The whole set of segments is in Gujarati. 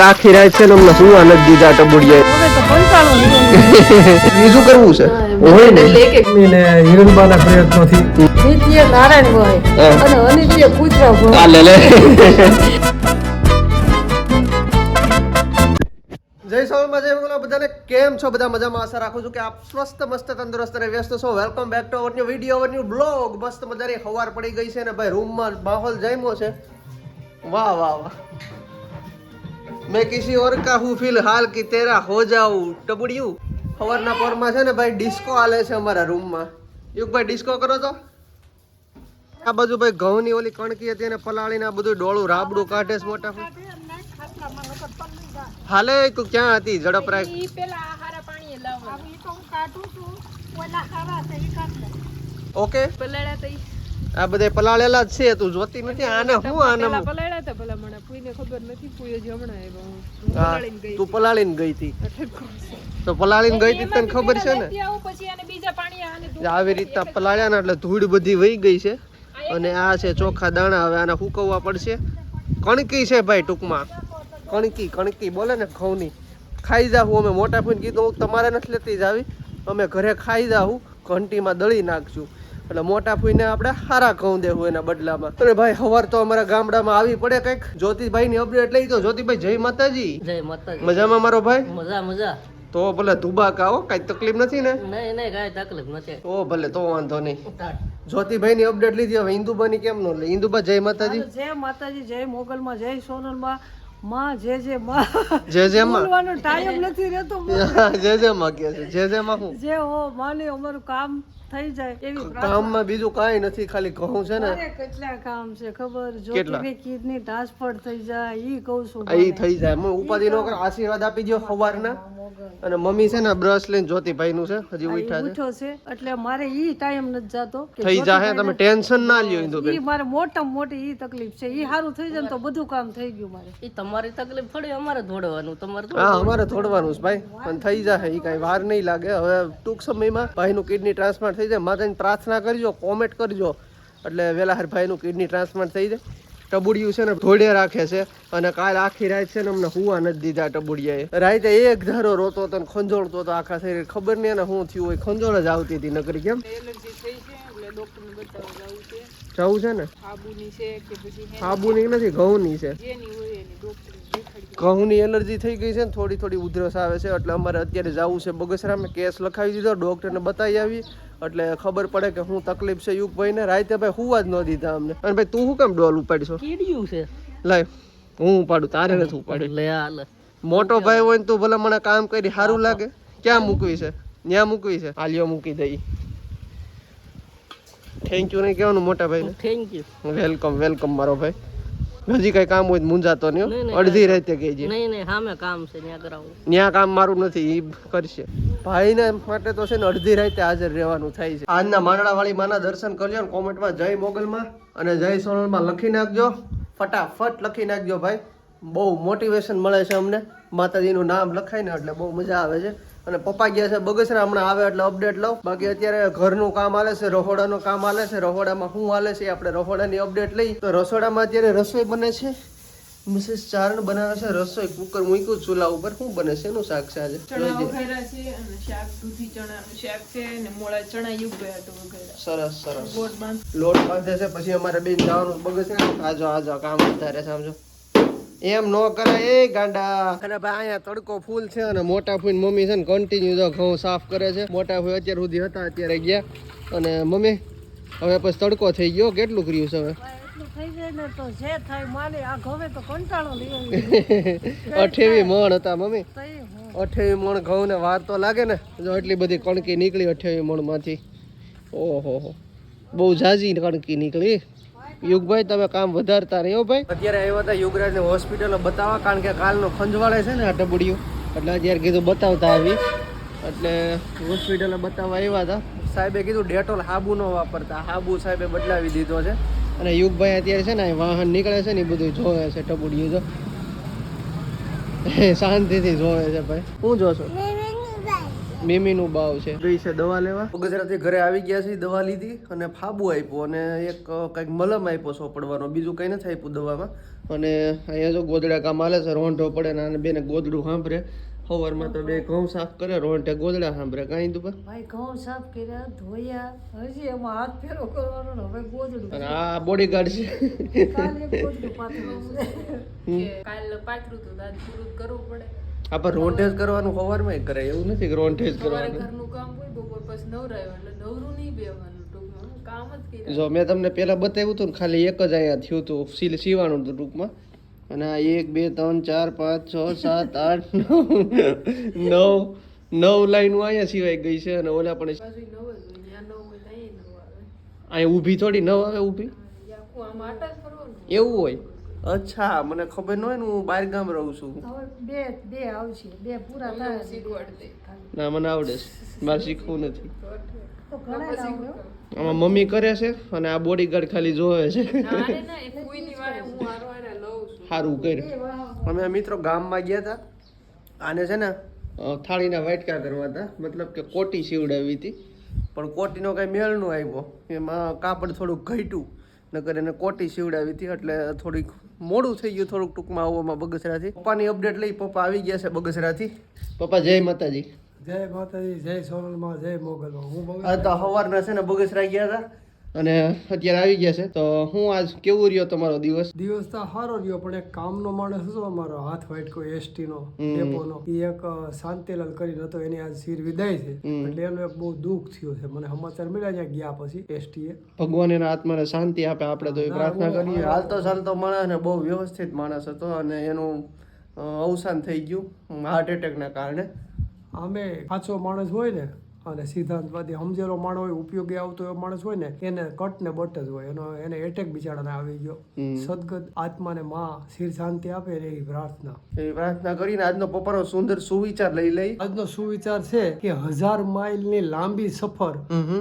આખી રાત છે ને અમને શું આનંદ દીધા નીકળે. બીજું કરવું છે? હોય ને. ને હિરણબાના પ્રયત્નોથી. નિત્ય નારાયણભાઈ હા. અને અનિત્ય પુત્રભાઈ. આ લે લે. જય સ્વામી જય મંગલા બધાને કેમ છો? બધા મજામાં? આશા રાખું છું કે આપ સ્વસ્થ મસ્ત તંદુરસ્ત અને વ્યસ્ત છો. Welcome back to our new video our new blog મસ્ત મજાની હવાર પડી ગઈ છે ને ભાઈ. રૂમમાં માહોલ જામ્યો છે. વાહ વાહ વાહ. મેં કિસી ઓર કા હું ફિલહાલ કી તેરા હો જાઉં? ટબુડિયું સવારના પોરમાં છે ને ભાઈ ડિસ્કો હાલે છે અમારા રૂમમાં. યુગભાઈ ડિસ્કો કરો તો. આ બાજુ ભાઈ ઘઉંની ઓલી કણકી હતી એને પલાળીને આ બધું ડોળું રાબડું કાઢે છે મોટા હાલે તું ક્યાં હતી? ઝડપ રાખ. ઓકે. આ બધા પલાળેલા જ છે તું જોતી નથી આને હું આને પલાળ્યા હતા ભલા મને કોઈને ખબર નથી કોઈ જ હમણાં આવ્યો તું પલાળીને ગઈ હતી. તો પલાળીને ગઈ હતી તને ખબર છે ને? પછી આને બીજા પાણી આને ધો- આવી રીતના પલાળ્યા ને એટલે ધૂળ બધી વહી ગઈ છે. અને આ છે ચોખા દાણા હવે આને સુકવવા પડશે. કણકી છે ભાઈ ટૂંકમાં. કણકી કણકી બોલે ને ઘઉંની ખાઈ જાઉં અમે. મોટા ફોન કીધું હું તમારે નથી લેતી જ આવી. અમે ઘરે ખાઈ જાઉં ઘંટીમાં દળી નાખશું એટલે મોટા ફૂઈને આપણે હારા ઘઉં દેવું એના બદલામાં. અરે ભાઈ હવાર તો અમારા ગામડામાં આવી પડે કંઈક. જ્યોતિભાઈ ની અપડેટ લઈ તો જ્યોતિભાઈ જય માતાજી. જય માતાજી. મજામાં મારો ભાઈ? મજા મજા. તો ભલે ધુબાકા હો કઈ તકલીફ નથી ને? નહીં નહીં કઈ તકલીફ નથી. ઓ ભલે તો વાંધો નહીં. જ્યોતિભાઈ ની અપડેટ લીધી હવે ઇન્દુબાની કેમ નો લે ઇન્દુબા જય માતાજી. જય માતાજી જય મોગલમાં જય સોનલમાં. માં જે જે માં. જે જે માં. બોલવાનો ટાઈમ નથી રહેતો. જય જય માં કે છે. જે જે માં હું. જે હો માને અમારું કામ. થઈ જાય એવી કામમાં બીજું કાંઈ નથી ખાલી ઘઉં છે ને. કેટલા કામ છે ખબર? જો કે કિડની ટ્રાન્સફર થઈ જાય ઈ કહું છું ઈ થઈ જાય. હું ઉપાધિ નો કર આશીર્વાદ આપી દો સવારના. અને મમ્મી છે ને બ્રશ લઈને જ્યોતિભાઈ નું છે હજી ઉઠ્યા છે. છે. એટલે મારે ઈ ટાઈમ નથી જાતો થઈ જાહે તમે ટેન્શન ના લ્યો ઈ મારે મોટા મોટી ઈ તકલીફ છે. ઈ હારું થઈ જાય તો બધું કામ થઈ ગયું મારે. એ તમારી તકલીફ થોડી અમારે ધોડવાનું તમારે હા અમારે ધોડવાનું છે ભાઈ પણ થઈ જશે ઈ કઈ વાર નહીં લાગે. હવે ટૂંક સમયમાં ભાઈનું કિડની ટ્રાન્સપ્લાન્ટ થઈ જાય. માતાની પ્રાર્થના કરજો કોમેન્ટ કરજો. એટલે વેલા ભાઈનું કિડની ટ્રાન્સપ્લાન્ટ થઈ જાય. ટબુડિયું છે ને ધોડે રાખે છે અને કાલ આખી રાત છે ને અમને હુવા નથી દીધા ટબુડિયાએ. રાતે એક ધારો રોતો હતો ને ખંજોળતો હતો આખા શરીર. ખબર નહીં એને શું થયું હોય. ખંજોળ જ આવતી હતી નકરી કેમ? જવું છે ને આબુની નથી ઘઉંની છે. ઘઉંની એલર્જી થઈ ગઈ છે ને થોડી થોડી ઉધરસ આવે છે. એટલે અમારે અત્યારે જવું છે બગસરામાં. કેસ લખાવી દીધો ડૉક્ટરને બતાવી આવી. એટલે ખબર પડે કે હું તકલીફ છે. યુગભાઈને રાતે ભાઈ હુવા જ ન દીધા અમને. અને ભાઈ તું શું કેમ ડોલ ઉપાડશો કીડ્યું છે. લાય હું ઉપાડું તારે નથી ઉપાડ્યું. લે હાલ મોટો ભાઈ હોય ને તું ભલે મને કામ કરી સારું લાગે. ક્યાં મૂકવી છે? ત્યાં મૂકવી છે? હાલ્યો મૂકી દઈ. થેન્ક યુ નહીં કહેવાનું મોટા ભાઈ થેન્ક યુ વેલકમ વેલકમ મારો ભાઈ. હજી કઈ કામ હોય મૂંઝાતો નહીં અડધી રાતે કહેજે. નહીં નહીં સામે કામ છે ત્યાં કરાવું ત્યાં કામ મારું નથી ઈ કરશે. ભાઈને માટે તો છે ને અડધી રાતે હાજર રહેવાનું થાય છે. આજના માંડળાવાળી માના દર્શન કરજો ને કોમેન્ટમાં જય મોગલમાં અને જય સોનલમાં લખી નાખજો. ફટાફટ લખી નાખજો ભાઈ. બહુ મોટિવેશન મળે છે અમને. માતાજીનું નામ લખાય ને એટલે બહુ મજા આવે છે. અને પપ્પા ગયા છે બગસરા હમણાં આવે એટલે અપડેટ લઉં. બાકી અત્યારે ઘરનું કામ હાલે છે રહોડાનું કામ હાલે છે રહોડામાં શું હાલે છે આપણે રહોડાની અપડેટ લઈ. તો રસોડામાં અત્યારે રસોઈ બને છે. મિસિસ ચારણ બનાવે છે રસોઈ કુકર મૂક્યું ચૂલા ઉપર શું બને છે એનું શાક છે આજે? સરસ સરસ. લોટ બાંધે છે પછી અમારે બેન જવાનું બગસ આજો આજો કામ વધારે સમજો એમ નો કરાય એ ગાંડા. અરે ભાઈ અહીંયા તડકો ફૂલ છે અને મોટા ફૂઈ મમ્મી છે ને કન્ટિન્યુ જો ઘઉં સાફ કરે છે. મોટા ફૂઈ અત્યાર સુધી હતા અત્યારે ગયા. અને મમ્મી હવે પછી તડકો થઈ ગયો કેટલું કર્યું છે હવે? એટલું થઈ જાય ને તો જે થાય માને આ ઘવે તો કંટાળો લઈ આવી અઠેવી મણ હતા મમ્મી. અઠેવી મણ ઘઉં ને વાર તો લાગે ને જો એટલી બધી કણકી નીકળી અઠેવી મણમાંથી ઓહો બહુ ઝાઝી કણકી નીકળી. યુગભાઈ, તમે કામ વધારતા રહ્યો ભાઈ. અત્યારે આવ્યા હતા યુગરાજને હોસ્પિટલ બતાવવા, કારણ કે કાલનો ખંજવાળે છે ને આ ટબુડિયું એટલે અત્યારે કીધું બતાવતા આવી. એટલે હોસ્પિટલે બતાવવા આવ્યા હતા. સાહેબે કીધું ડેટોલ હાબુ ન વાપરતા. હાબુ સાહેબે બદલાવી દીધો છે. અને યુગભાઈ અત્યારે છે ને વાહન નીકળે છે ને એ બધું જોવે છે ટબુડિયું જો શાંતિથી જોવે છે ભાઈ. હું જોશો? મીમીનું બાવ છે. ગઈ છે દવા લેવા. ગુજરાતી ઘરે આવી ગયા છે દવા લીધી અને ફાબુ આપ્યો અને એક કંઈક મલમ આપ્યો સોપડવાનો બીજું કંઈ નથી આપ્યું દવામાં. અને અહીંયા જો ગોદડા કામ હાલે છે રોંઢો પડે ને આને બેને ગોદડું સાંભળે સવારમાં તો બે ઘઉં સાફ કરે રોંઢે ગોદડા સાંભળે કાંઈ તું ભાઈ ઘઉં સાફ કર્યા ધોયા હજી એમાં હાથ ફેરો કરવાનો ને હવે ગોદડું. અને આ બોડીગાર્ડ છે. કાલે ગોદડું પાથરું કાલ પાથરું તો દાદ પૂરું કરવું પડે. આપણે રોન્ટેજ જ કરવાનું સવારમાં કરે એવું નથી કે જ કરવાનું. ઘરનું કામ હોય બપોર પછી નવરાયો એટલે નવરું નહીં બેવાનું ટૂંકમાં. કામ જ કર્યા. જો મેં તમને પહેલા બતાવ્યું હતું ને ખાલી એક જ અહીંયા થયું હતું સીલ સીવાનું હતું ટૂંકમાં. અને આ એક બે ત્રણ ચાર પાંચ છ સાત આઠ નવ નવ નવ લાઈનો અહીંયા સિવાય ગઈ છે અને ઓલા પણ અહીંયા ઊભી થોડી નવ આવે ઊભી? એવું હોય? અચ્છા મને ખબર ન હોય ને હું બહાર ગામ રહું છું. બે બે આવશે બે પૂરા ના મને આવડે છે. મારે શીખવું નથી. આમાં મમ્મી કરે છે અને આ બોડીગાર્ડ ખાલી જોવે છે. ના રે ના એ કોઈની વારે હું હારો હારે લઉં છું. સારું કર્યું. અમે મિત્રો ગામમાં ગયા હતા આને છે ને થાળીના વાટકા કરવા હતા મતલબ કે કોટી સીવડાવી હતી. પણ કોટીનો કાંઈ મેળ ન આવ્યો. એમાં કાપડ થોડુંક ઘટ્યું. નકર એને કોટી સીવડાવી હતી એટલે થોડીક મોડું થઈ ગયું થોડુંક ટૂંકમાં આવવામાં બગસરાથી. પપ્પાની અપડેટ લઈ પપ્પા આવી ગયા છે બગસરાથી. પપ્પા જય માતાજી. જય માતાજી જય સોનલમાં જય મોગલમાં. હું આ તો સવારના છે ને બગસરા ગયા હતા. અને અત્યારે આવી ગયા છે. તો હું આજ કેવું રહ્યો તમારો દિવસ? દિવસ તો સારો રહ્યો પણ એક કામનો માણસ હતો અમારો હાથ વાટકો એસટી નો. ડેપોનો. એ એક શાંતિલાલ કરીને હતો એની આજ શિર વિદાય છે. એટલે એનું એક બહુ દુઃખ થયું છે. મને સમાચાર મળ્યા ત્યાં ગયા પછી એસટી એ ભગવાન એના આત્માને શાંતિ આપે આપણે તો પ્રાર્થના કરીએ. પ્રાર્થના તો કરીએ હાલતો ચાલતો માણસ ને બહુ વ્યવસ્થિત માણસ હતો અને એનું અવસાન થઈ ગયું હાર્ટ એટેકના કારણે. આમે પાછો માણસ હોય ને અને સિદ્ધાંતવાદી સમજેલો માણસ હોય ઉપયોગી આવતો એવો માણસ હોય ને એને કટ ને બટ જ હોય. એનો એને એટેક બિચારાને આવી ગયો. સદગત આત્માને માં શિર શાંતિ આપે એવી પ્રાર્થના. એવી પ્રાર્થના કરીને આજનો પપ્પાનો સુંદર સુવિચાર લઈ લઈ. આજનો સુવિચાર છે કે હજાર માઇલની લાંબી સફર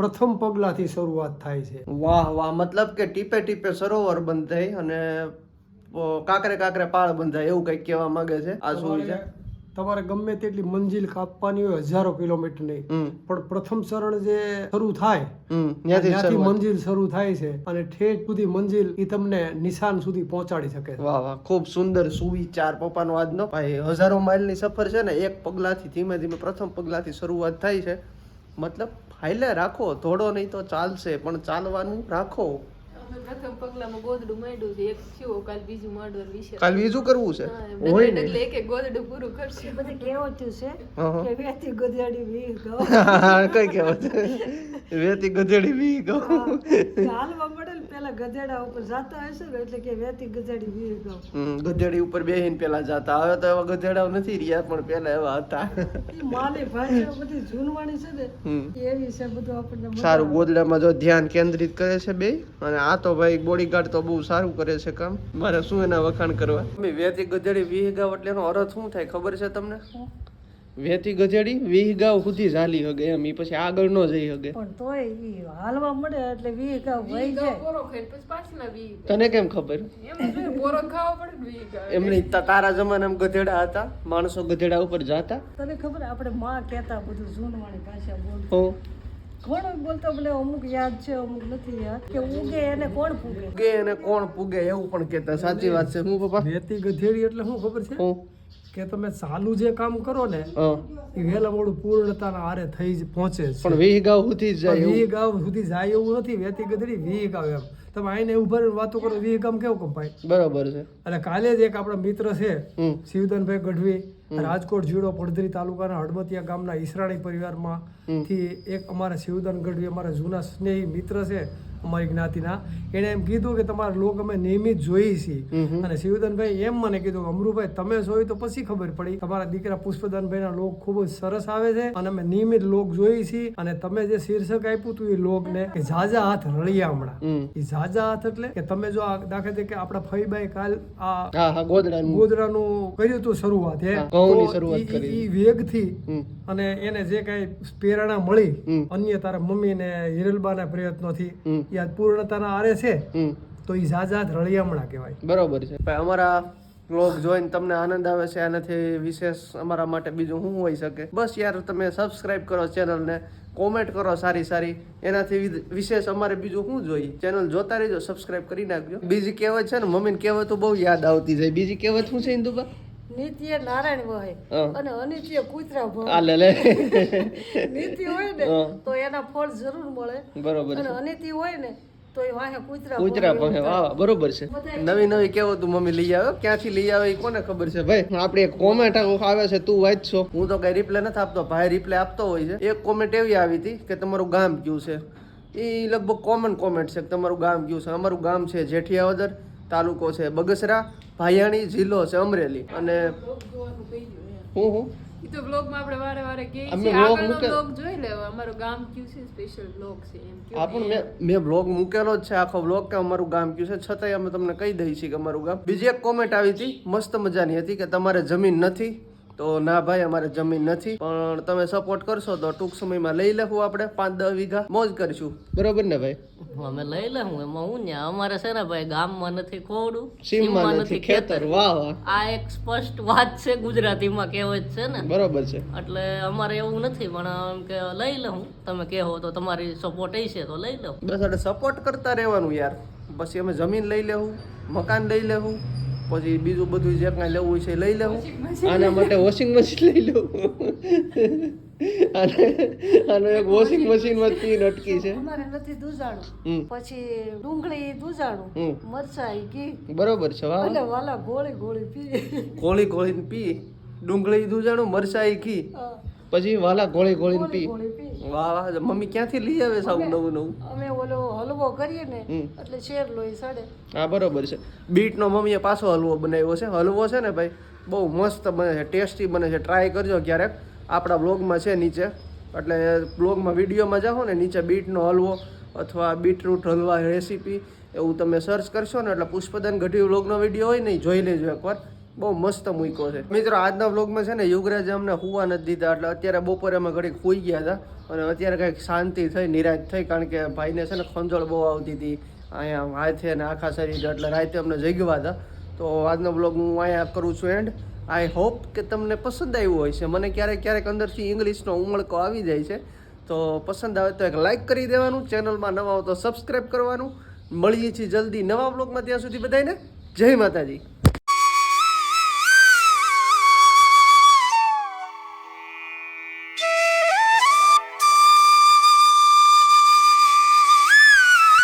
પ્રથમ પગલાથી શરૂઆત થાય છે. વાહ વાહ. મતલબ કે ટીપે ટીપે સરોવર બંધાય અને કાકરે કાંકરે કાંકરે પાળ બંધાય એવું કંઈક કહેવા માંગે છે. આ સુવિચાર. તમારે ગમે તેટલી મંજિલ કાપવાની હોય હજારો કિલોમીટર નહીં પણ પ્રથમ શરણ જે શરૂ થાય ત્યાંથી મંજિલ શરૂ થાય છે અને ઠેઠ સુધી મંજિલ એ તમને નિશાન સુધી પહોંચાડી શકે વાહ વાહ ખૂબ સુંદર સુવિચાર પપ્પાનો આજનો. ભાઈ હજારો માઇલની સફર છે ને એક પગલાથી ધીમે ધીમે પ્રથમ પગલાથી શરૂઆત થાય છે. મતલબ હાઈલે રાખો ધોડો નહીં તો ચાલશે પણ ચાલવાનું રાખો. પ્રથમ પગલામાં ગોદડું માંડ્યું છે. એક થયું કાલ બીજું માંડવાનું વિશે. કાલ બીજું કરવું છે? હોય ને. ડગલે એક એક ગોદડું પૂરું કરશે. બધી કહેવતું છે. કે વેતી ગધેડી વી ગૌ. કઈ કહેવત વેતી ગધેડી વી ગૌ. પેલા ગધેડા ઉપર જાતા હશે ને એટલે કે વેતી ગધેડી વીર ગયો ગધેડી ઉપર બેહીને પેલા જાતા. હવે તો એવા ગધેડા નથી રહ્યા પણ પેલા એવા હતા. માની ભાષા બધી જૂનવાણી છે ને એવી છે બધું આપણને સારું ગોદડામાં જો ધ્યાન કેન્દ્રિત કરે છે બે અને આ તો ભાઈ બોડીગાર્ડ તો બહુ સારું કરે છે કામ. મારે શું એના વખાણ કરવા? વેતી ગધેડી વીહ ગાવ એટલે એનો અર્થ શું થાય ખબર છે તમને? વેતી ગધેડી વીહ ગાવ સુધી ઝાલી હગે એમ ઈ પછી આગળ ન જઈ હગે. પણ તોય ઈ હાલવા મળે એટલે વીહ ગાવ વહી જાય. પોરો ખાઈને પછી પાછી ના વીહ તને કેમ ખબર? એમ જો પોરો ખાવો પડે વીહ ગાવ. એમની તા- તારા જમાનામાં ગધેડા હતા માણસો ગધેડા ઉપર જાતા. તને ખબર આપણે માં કહેતા બધું જૂનવાણી ભાષા બોલતા. હો. ઘણું બોલતા ભલે અમુક યાદ છે અમુક નથી યાદ. કે ઉગે એને કોણ પૂગે? ઉગે એને કોણ પૂગે એવું પણ કહેતા સાચી વાત છે. હું પપ્પા? વેતી ગધેડી એટલે શું ખબર છે? હું. કે તમે ચાલુ જે કામ કરો ને એ વહેલા મોડું પૂર્ણતાના આરે થઈ જ પહોંચે છે. પણ વીહ ગાવ સુધી જાય વીહ ગાવ સુધી જાય એવું નથી વેતી ગધડી વીહ ગાવ એમ. તમે આઈને ઊભા રહીને વાતો કરો વી ગામ કેવું કંપાય બરાબર છે. અને કાલે જ એક આપણા મિત્ર છે શિવધનભાઈ ગઢવી રાજકોટ જીડો પડધરી તાલુકાના હડબતિયા ગામના ઈસરાણી પરિવારમાં થી એક અમારા શિવધન ગઢવી અમારા જૂના સ્નેહી મિત્ર છે અમારી જ્ઞાતિના. એણે એમ કીધું કે તમારા લોક અમે નિયમિત જોઈએ છીએ. અને શિવધનભાઈ એમ મને કીધું કે અમરુભાઈ તમે જોયું તો પછી ખબર પડી. તમારા દીકરા પુષ્પદાનભાઈના લોક ખૂબ જ સરસ આવે છે અને અમે નિયમિત લોક જોઈએ છીએ. અને તમે જે શીર્ષક આપ્યું હતું એ લોકને કે ઝાઝા હાથ રળિયા હમણાં. એ ઝાઝા હાથ એટલે કે તમે જો આ દાખલા તરીકે આપણા ફઈભાઈ કાલ આ ગોદડાનું. ગોદડાનું કર્યું હતું શરૂઆત એ વેગથી અને એને જે કઈ પ્રેરણા મળી અન્ય તારા મમ્મી ને હિરલબા ના પ્રયત્નોથી હમ. ઈ પૂર્ણતાના આરે છે તો ઈ ઝાઝાત રળિયામણા કહેવાય. બરોબર છે. અમારા બ્લોગ જોઈને તમને આનંદ આવે છે આનાથી વિશેષ અમારા માટે બીજું શું હોઈ શકે? બસ યાર તમે સબસ્ક્રાઇબ કરો ચેનલને કોમેન્ટ કરો સારી સારી. એનાથી વિશેષ અમારે બીજું શું જોઈએ? ચેનલ જોતા રહેજો સબસ્ક્રાઇબ કરી નાખજો. બીજી કહેવત છે ને મમ્મીને કહેવત તો બહુ યાદ આવતી જાય. બીજી કહેવત શું છે ઇન્દુબા? નીતિએ નારાયણ વહે. અને અનિત્ય કૂતરા આ લે નીતિ હોય ને તો એના ફળ જરૂર મળે. બરોબર અને છે. અનિતિ હોય ને તો એ વાહે કૂતરા કૂતરા ભરે પણ વાહ બરોબર છે. નવી નવી કેવો તું મમ્મી લઈ આવ્યો? ક્યાંથી લઈ આવે એ કોને ખબર છે? ભાઈ આપણે એક કોમેન્ટ આવે છે તું વાંચશો હું તો કઈ રિપ્લે નથી આપતો ભાઈ રિપ્લે આપતો હોય છે. એક કોમેન્ટ એવી આવી હતી કે તમારું ગામ કયું છે? એ લગભગ કોમન કોમેન્ટ છે કે તમારું ગામ કયું છે? અમારું ગામ છે જેઠિયાવદર. તાલુકો છે. બગસરા ભાયાણી જિલ્લો છે અમરેલી. અને કહી. હું હું? ઈ તો બ્લોગમાં આપણે વારે વારે છીએ. vlog આગળનો બ્લોગ જોઈ લેવો. અમારું ગામ કયું છે? સ્પેશિયલ બ્લોગ છે એમ કયો. પણ મેં મેં બ્લોગ મૂકેલો જ છે. આખો બ્લોગ કે અમારું ગામ કયું છે? છતાંય અમે તમને કહી દઈએ છીએ કે અમારું ગામ. બીજી એક કોમેન્ટ આવી હતી મસ્ત મજાની હતી કે તમારે જમીન નથી. તો ના ભાઈ અમારે જમીન નથી પણ તમે સપોર્ટ કરશો તો ટૂંક સમયમાં લઈ લેવું આપણે પાંચ દસ વીઘા. મોજ કરીશું. બરોબર ને ભાઈ? અમે લઈ લેવું એમાં હું ને અમારે છે ને ભાઈ ગામમાં નથી ખોડું સીમમાં નથી ખેતર. વાહ વાહ. આ એક સ્પષ્ટ વાત છે ગુજરાતીમાં કહેવત છે ને. બરોબર છે. એટલે અમારે એવું નથી પણ એમ કે લઈ લઉં તમે કહો તો તમારી સપોર્ટ છે તો લઈ લઉં બસ એટલે સપોર્ટ કરતા રહેવાનું યાર. પછી અમે જમીન લઈ લેવું મકાન લઈ લેવું પછી બીજું બધું જે કાંઈ લેવું છે લઈ લેવું. આના માટે વોશિંગ મશીન લઈ લેવું અને આનો એક વોશિંગ મશીનમાં પીન અટકી છે. અમારે નથી દૂધાણું. પછી ડુંગળી હમ. મરચાઈ ઘી. બરોબર છે વાહ. એટલે વાલા ગોળી ગોળી પી. ગોળી ગોળીને પી. ડુંગળી દૂધાણું મરચાઈ ઘી. પછી વાલા ગોળી ગોળીને ગોળી પી. વાહ મમ્મી ક્યાંથી લઈ આવે સાવ નવું નવું? અમે ઓલો હલવો કરીએ ને એટલે શેર લોહી સડે. હા બરોબર છે. બીટનો મમ્મીએ પાછો હલવો બનાવ્યો છે. હલવો છે ને ભાઈ બહુ મસ્ત બને છે ટેસ્ટી બને છે. ટ્રાય કરજો ક્યારેક. આપણા બ્લોગમાં છે નીચે. એટલે બ્લોગમાં વિડીયોમાં જાઓ ને નીચે બીટનો હલવો અથવા બીટરૂટ હલવા રેસીપી એવું તમે સર્ચ કરશો ને એટલે પુષ્પદન ગઢવી વ્લોગનો વીડિયો હોય ને જોઈ લેજો એકવાર. બહુ મસ્ત મૂક્યો છે. મિત્રો, આજના વ્લોગમાં છે ને યુગરાજે અમને હુવા નથી દીધા, એટલે અત્યારે બપોરે અમે ઘડીક હુઈ ગયા હતા અને અત્યારે કંઈક શાંતિ થઈ નિરાશ થઈ, કારણ કે ભાઈને છે ને ખંજોળ બહુ આવતી હતી. અહીંયા હાથે અને આખા શરીર, એટલે રાતે અમને જગ્યા હતા. તો આજનો બ્લોગ હું અહીંયા કરું છું એન્ડ આઈ હોપ કે તમને પસંદ આવ્યું હોય છે. મને ક્યારેક ક્યારેક અંદરથી ઇંગ્લિશનો ઉમળકો આવી જાય છે. તો પસંદ આવે તો એક લાઇક કરી દેવાનું ચેનલમાં નવા હો તો સબસ્ક્રાઈબ કરવાનું. મળીએ છીએ જલ્દી નવા બ્લોગમાં ત્યાં સુધી બધાને જય માતાજી.